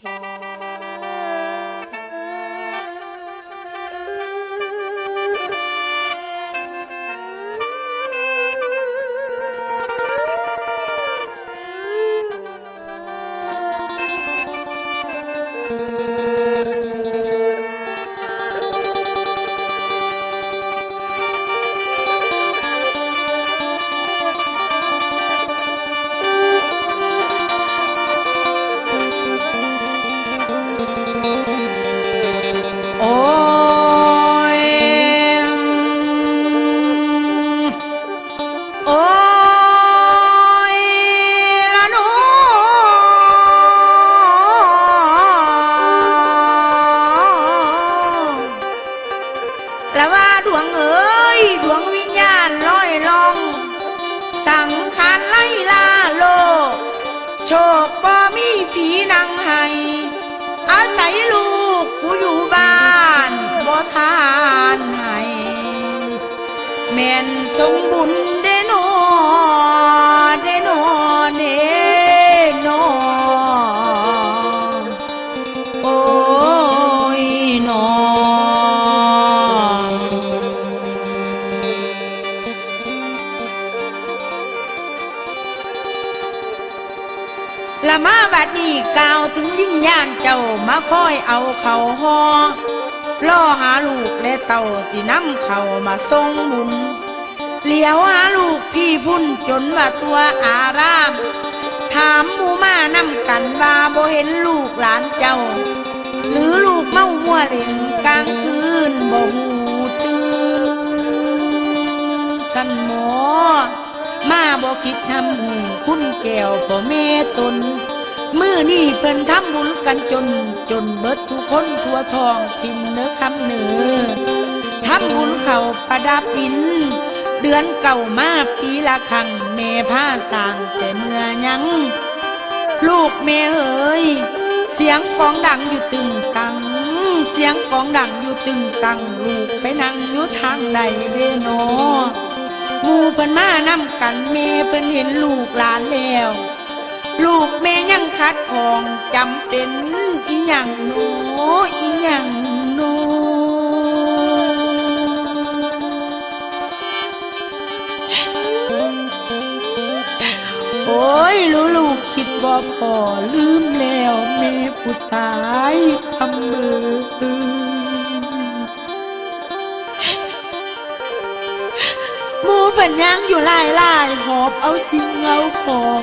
โคบ่มีผีนางให้อาศัยลูกผู้อยู่บ้านบ่ทานให้แม่นสมบุญ ละมาบัดนี้กล่าวถึงยิ่งย่านเจ้ามาคอยเอาเขาหอล่อหาลูกและเต่าสินำเขามาทรงบุญเหลียวหาลูกพี่พุ่นจนว่าตัวอาราม ถามหมูมาน คิดทำหูคุณแก้วพ่อแม่ตนมือนี่เพิ่นทำบุญกันจน จนเบิดทุกคนทั่วทองทิมเนื้อคำเนือทำบุญเข่าประดับดิน เดือนเก่ามาปีละครั้งแม่ผ้าสางแต่เมื่อยัง ลูกแม่เอ๋ยเสียงกองดังอยู่ตึงตัง เสียงกองดังอยู่ตึงตัง ลูกไปนั่งอยู่ทางใดเดโน มูเพิ่นมานำกันแม่เพิ่นเห็นลูกหลานแล้ว ลูกแม่ยังคัดของจำเป็นอีหยังโนอีหยังโนโอ้ยรู้ลูกคิดบ่พอลืมแล้วแม่ผู้ตา หมูเพิ่นยังอยู่หลายหลายหอบเอาสิ่งเอาของ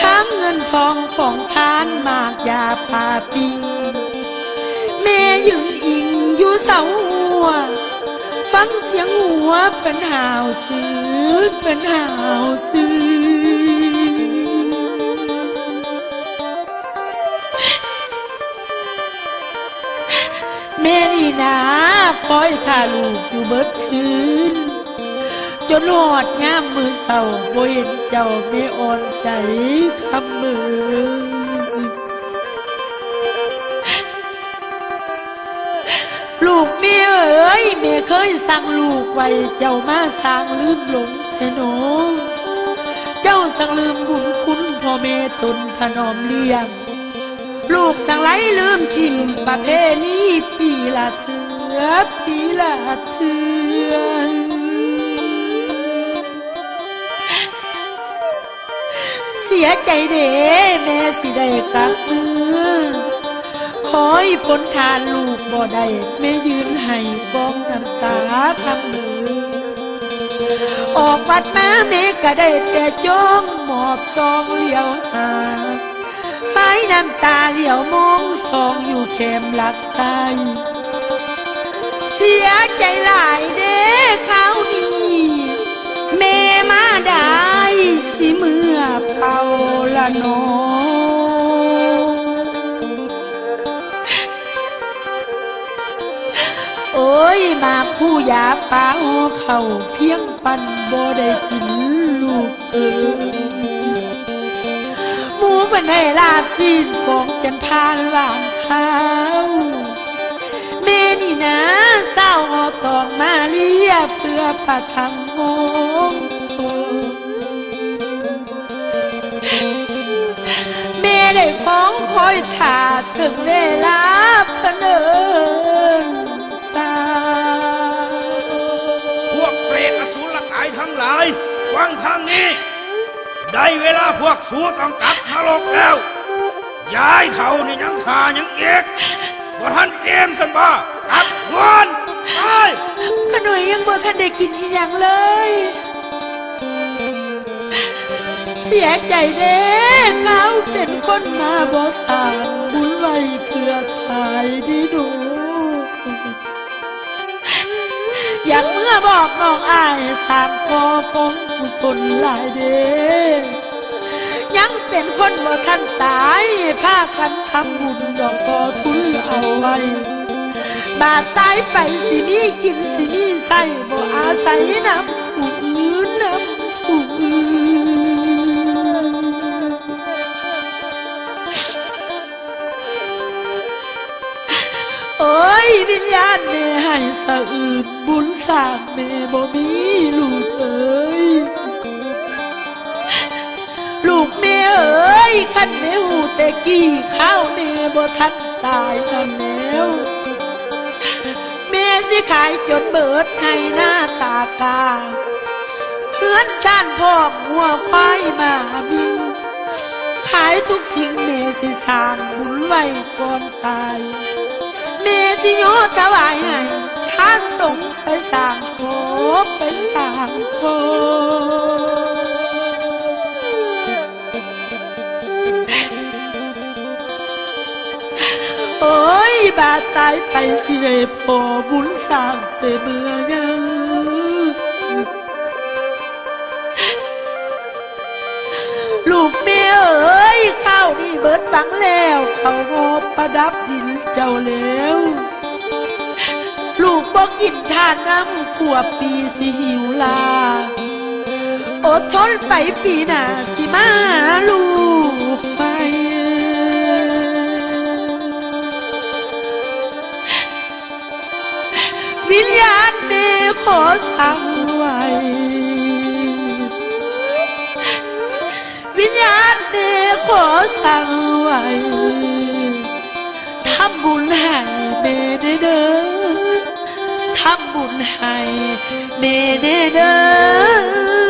ทั้งเงินทองของทานมากยาปาปิงแม่ยืนอิงอยู่เสาหัว ฟังเสียงหัวเป็นหาวซื้อเป็นหาวซื้อแม่นี่นะคอยท่าลูกอยู่เบิดคืน จนหอดยามมือเศร้าบ่เห็นเจ้าไม่อ่อนใจคำมือลูกเมียเอ๋ยเมียเคยสั่งลูกไว้เจ้ามาสร้างลืมหลงแท้หนเจ้าสั่งลืมบุญคุณพ่อแม่ตนถนอมเลี้ยง ลูกสั่งไรลืมทิมประเพณีปีละเถือปีละเถือ สียใจเด้แม่สิได้กลับมือขอให้พ้นทานลูกบ่ได้แม่ยืนให้กองน้ำตาคำมือ ออกวัดมาแม่ก็ได้แต่จ้องหมอบซองเลี้ยวหาไฟน้ำตาเหลี้ยวมองซองอยู่เข็มหลักตายเสียใจล ละนอโอ้ยมาผู้ยาป่าหัวเข่าเพียงปันบ่ได้กินลูกเอ๋ยหมูมันให้ลาบสิ้นกองจันทานวานข้าวแม่นี่นะเศร้าหอตองมาเลียเพื่อประทังมง ขอองคอยถ่าถึงเวลาเพนเนินตา พวกเปรตอสุรกายทั้งหลาย ฟังทางนี้ ได้เวลาพวกสูต้องกลับนรกแล้ว ย้ายเท่านี่ยังขายังเอกว่าท่านเอมสันบ่กลับงอนไปขหน่อยยังบ่ทันได้กินอีหยังเลย เสียใจเด้เขาเป็นคนมาบ่สางบุญไว้เพื่อทายดีดูอย่ากเมื่อบอกน้องอายสางกอกองกุศลหลายเด้ยังเป็นคนบ่ทันตายพากันทำบุญดอกกอทุนเอาไว้บาดตายไปสิมีกินสิมีใส่บ่อาศัยน้ำ อื่นบุญสร้างแม่บ่มีลูกเอ้ยลูกแม่เอ้ยคันแม่หูแต่กี้ข้าวแม่บ่ทันตายนั่นแล้วแม่สิขายจนเบิดให้หน้าตากาเพื่อนซ่านพ่อกหัวควายมาบินขายทุกสิ่งแม่สิสร้างบุญไว้ก่อนตายแม่สิโยถวายให้ ท่าสงไปสางโกบไปสางโกโอ้ยบาดตายไปสิได้พอบุญสร้างแต่เมื่อยังลูกเมียเอ้ยข้าวนี่เบิดฝังแล้ว เขาหอบประดับดินเจ้าแล้ว ลูกบอกกินทานน้ำขวบปีสิหิวลา อดทนไปปีหน้าสิมาลูกไป วิญญาณเมขอสั่งไว้วิญญาณเดขอสั่งไว้ทำบุญให้เมเด้เด้อ ทำบุญให้เมเนเด้อ